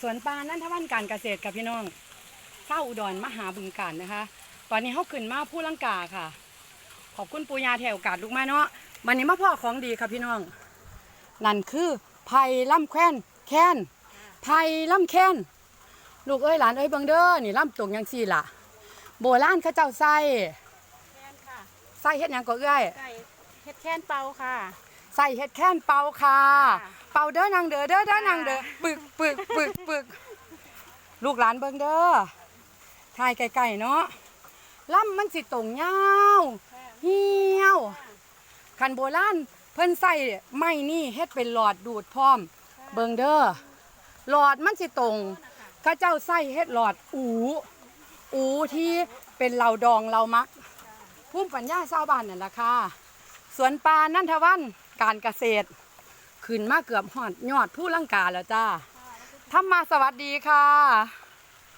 สวนปลานันทวันการเกษตรกับพี่น้องเศร้าอุดรมหาบึงการนะคะ ตอนนี้เขาขึ้นมาผู้ลังกาค่ะ ขอบคุณปูยาแถวโอกาสลูกมาเนาะวันนี้มาพ่อของดีค่ะพี่น้อง นั่นคือไผ่ล่ำแค้นแค้นไผ่ล่ำแค้นลูกเอ้ยหลานเอ้ยเบิ่งเด้อนี่ล่ำตรงยังสี่ล่ะ โบราณเขาเจ้าใส่แคนค่ะใส่เฮ็ดหยังก็เอ้ยไก่เฮ็ดแคนเป่าค่ะ ใส่เฮ็ดแค้นเป่าค่ะค่ะ เป่าเด้อนางเด้อเด้อเด้อนางเด้อค่ะปึกปึกปึกปึกลูกหลานเบิ่งเด้อถ่ายไกลๆเนาะล่ำมันสิตรงยาวเหี่ยวคันโบราณเพิ่นใส่ไม้นี่เฮ็ดเป็นหลอดดูดพร้อม เบิ่งเด้อหลอดมันสิตรงเข้าเจ้าใส่เฮ็ดหลอดอูอูที่เป็นเหล่าดองเหล่ามักภูมิปัญญาชาวบ้านนั่นล่ะค่ะสวนปลานันทวัน การเกษตร ขึ้นมาเกือบหอดยอดผู้ลังกาแล้วจ้าทำมาสวัสดีค่ะ